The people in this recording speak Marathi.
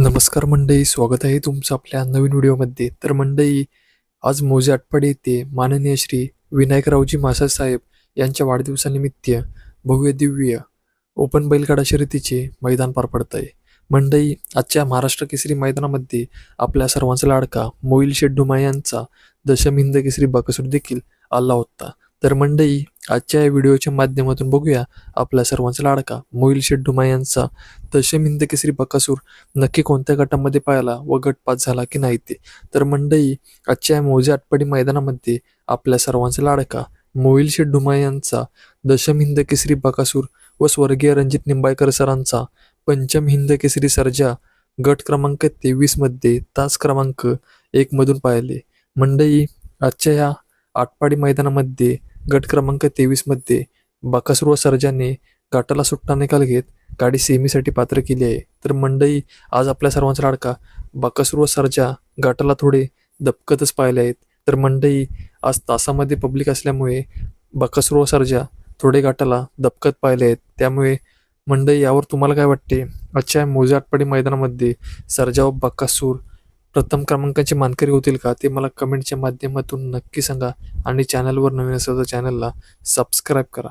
नमस्कार मंडई स्वागत आहे तुमचं आपल्या नवीन व्हिडिओमध्ये. तर मंडई आज मोजे आटपाडे येथे माननीय श्री विनायकरावजी मासासाहेब यांच्या वाढदिवसानिमित्त भव्य दिव्य ओपन बैलगाडा शर्यतीचे मैदान पार पडत आहे मंडई आजच्या महाराष्ट्र केसरी मैदानामध्ये आपल्या सर्वांचा लाडका मोईल शेड्डुमा यांचा दशम हिंद केसरी बकसूर देखील आला होता. तर मंडई आजच्या या व्हिडिओच्या माध्यमातून बघूया आपल्या सर्वांचा लाडका मोईल शेड्डुमा यांचा. दशम हिंद केसरी बकासूर नक्की कोणत्या गटामध्ये पाहिला व गटपात झाला की नाही ते? तर मंडई आजच्या या मोजे आटपाडी मैदानामध्ये आपल्या सर्वांचा लाडका मोईल शेड्डुमा यांचा दशम हिंद केसरी बकासूर व स्वर्गीय रणजित निंबाळकर सरांचा पंचम हिंद केसरी सर्जा गट क्रमांक तेवीसमध्ये तास क्रमांक एकमधून पाहिले. मंडई आजच्या या आटपाडी मैदानामध्ये गट क्रमांक तेवीसमध्ये बाकासुर व सर्जाने गाठाला सुट्टा निकाल घेत गाडी सेमीसाठी पात्र केली आहे. तर मंडई आज आपल्या सर्वांचा लाडका बाकासुर व सरजा गाठाला थोडे दबकतच पाहिले आहेत. तर मंडई आज तासामध्ये पब्लिक असल्यामुळे बाकासुर व सरजा थोडे गाठाला दबकत पाहिले आहेत. त्यामुळे मंडई यावर तुम्हाला काय वाटते? आजच्या मोजे आटपाडी मैदानामध्ये सरजा व बाकासूर प्रथम क्रमांकाचे मानकरी होतील का ते मला कमेंटच्या माध्यमातून नक्की सांगा आणि चॅनलवर नवीन असेल तर चॅनलला सबस्क्राईब करा.